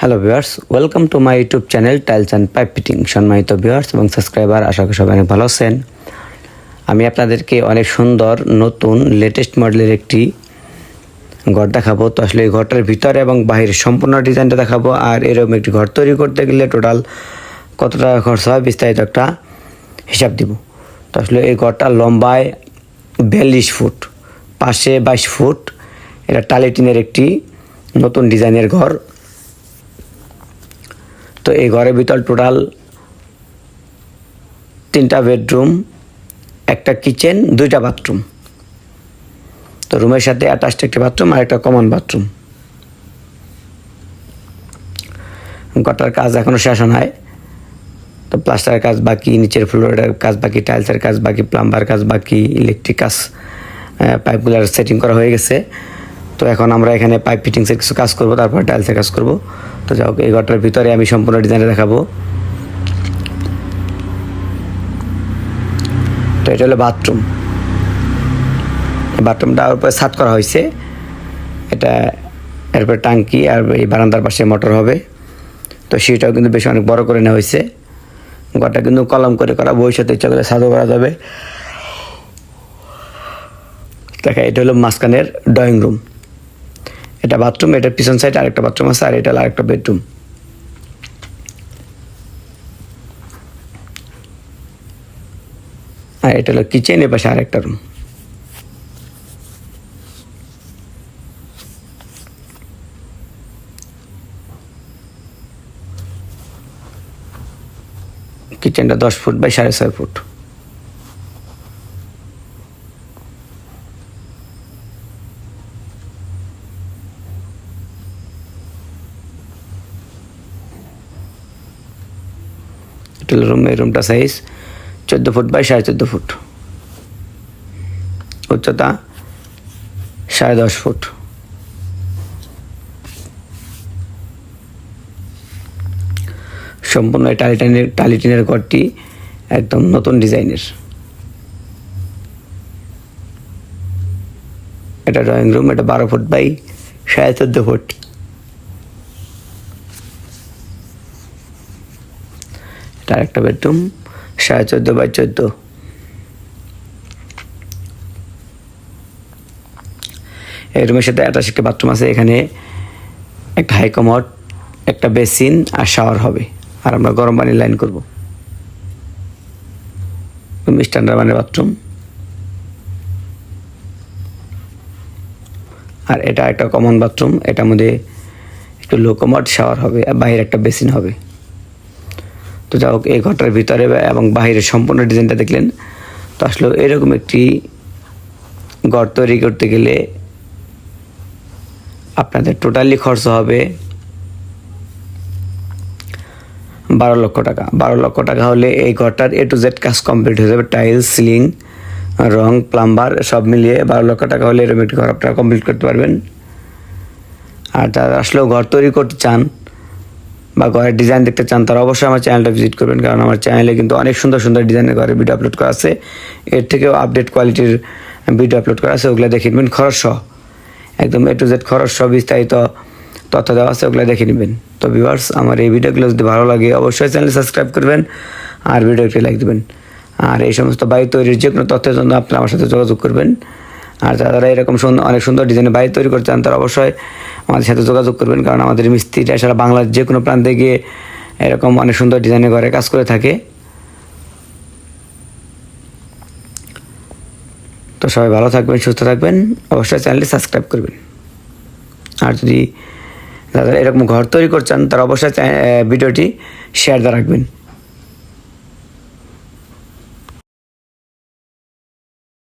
Hello viewers welcome to my YouTube channel tiles and pipe fitting সম্মানিত viewers এবং subscriber আশা করি সবাই অনেক ভালো আছেন। আমি আপনাদেরকে অনেক সুন্দর নতুন লেটেস্ট মডেলের একটি ঘর দেখাবো। তো আসলে এই ঘরটার ভিতরে এবং বাইরের সম্পূর্ণ ডিজাইনটা দেখাবো। আর এরকম একটি ঘর তৈরি করতে গেলে টোটাল কত টাকা খরচ হয় বিস্তারিত একটা হিসাব দিব। তো আসলে এই ঘরটা লম্বায় বিয়াল্লিশ ফুট, পাশে বাইশ ফুট। এটা টালিটিনের একটি নতুন ডিজাইনের ঘর। তো এই ঘরের ভিতর টোটাল তিনটা বেডরুম একটা কিচেন দুইটা বাথরুম তো রুমের সাথে অ্যাটাচড একটি বাথরুম আর একটা কমন বাথরুম ঘরটার কাজ এখনও শেষ হয় তো প্লাস্টারের কাজ বাকি, নিচের ফ্লোরের কাজ বাকি টাইলসের কাজ বাকি প্লাম্বার কাজ বাকি ইলেকট্রিক কাজ পাইপগুলোর সেটিং করা হয়ে গেছে। তো এখন আমরা এখানে পাইপ ফিটিংসের কিছু কাজ করব, তারপর টাইলসের কাজ করব। তো যাই হোক, এই ঘরটার ভিতরে আমি সম্পূর্ণ ডিজাইনটা দেখাবো। তো এটা হলো বাথরুম বাথরুমটা উপরে ছাদ করা হয়েছে। এটা এরপরে টাঙ্কি আর এই বারান্দার পাশে মোটর হবে। তো সেটাও কিন্তু বেশ অনেক বড় করে নেওয়া হয়েছে। ঘরটা কিন্তু কলম করে করা, ভবিষ্যতে ইচ্ছা করলে ছাদও করা যাবে। দেখা, এটা হলো মাঝখানের ড্রয়িং রুম এটা বাথরুম এটার পিছন সাইড আরেকটা বাথরুম আছে, আর এটা আরেকটা বেডরুম আর এটা হলো কিচেন এ পাশে আরেকটা রুম কিচেনটা দশ ফুট বাই সাড়ে ছয় ফুট। এটা রুম এই রুমটা সাইজ চোদ্দ ফুট বাই সাড়ে চোদ্দ ফুট। উচ্চতা সাড়ে দশ ফুট। সম্পূর্ণ টালিটানের টালিটিনের ঘরটি একদম নতুন ডিজাইনের। এটা ড্রয়িং রুম এটা বারো ফুট বাই সাড়ে চোদ্দ ফুট। এটা একটা বেডরুম, সাড়ে চোদ্দ বাই চোদ্দ। এই রুমের সাথে অ্যাটাচ একটা বাথরুম আছে, এখানে একটা হাই কমোড একটা বেসিন আর শাওয়ার হবে। আর আমরা গরম পানির লাইন করব। স্ট্যান্ডার্ড মানের বাথরুম আর এটা একটা কমন বাথরুম এটার মধ্যে একটু লো কমোড শাওয়ার হবে, আর বাইরে একটা বেসিন হবে। তো যাই হোক, এই ঘরটার ভিতরে এবং বাহিরের সম্পূর্ণ ডিজাইনটা দেখলেন। তো আসলে এরকম একটি ঘর তৈরি করতে গেলে আপনাদের টোটালি খরচ হবে বারো লক্ষ টাকা। বারো লক্ষ টাকা হলে এই ঘরটার এ টু জেড কাজ কমপ্লিট হয়ে যাবে। টাইলস সিলিং রং প্লাম্বার সব মিলিয়ে বারো লক্ষ টাকা হলে এরকম একটি ঘর আপনারা কমপ্লিট করতে পারবেন। আর যারা আসলেও ঘর তৈরি করতে চান বা ঘরের ডিজাইন দেখতে চান, তারা অবশ্যই আমার চ্যানেলটা ভিজিট করবেন। কারণ আমার চ্যানেলে কিন্তু অনেক সুন্দর সুন্দর ডিজাইনের ঘরের ভিডিও আপলোড করা আছে। এর থেকেও আপডেট কোয়ালিটির ভিডিও আপলোড করা আছে, ওগুলো দেখে নেবেন। খরচ একদম এ টু জেড খরচ সহ বিস্তারিত তথ্য দেওয়া আছে, ওগুলো দেখে নেবেন। তো ভিউয়ার্স আমার এই ভিডিওগুলো যদি ভালো লাগে, অবশ্যই চ্যানেল সাবস্ক্রাইব করবেন আর ভিডিওটি লাইক দেবেন। আর এই সমস্ত বাড়ি তৈরির যে কোনো তথ্যের জন্য আপনি আমার সাথে যোগাযোগ করবেন। আর যারা এরকম অনেক সুন্দর ডিজাইনের বাড়ি তৈরি করতে চান, তারা অবশ্যই আমাদের সাথে যোগাযোগ করবেন। কারণ আমাদের মিস্ত্রিরা সারা বাংলার যে কোনো প্রান্তে গিয়ে এরকম অনেক সুন্দর ডিজাইনের ঘরে কাজ করে থাকে। তো সবাই ভালো থাকবেন, সুস্থ থাকবেন। অবশ্যই চ্যানেলটি সাবস্ক্রাইব করবেন। আর যদি যারা এরকম ঘর তৈরি করছেন তারা অবশ্যই ভিডিওটি শেয়ার দিয়ে রাখবেন।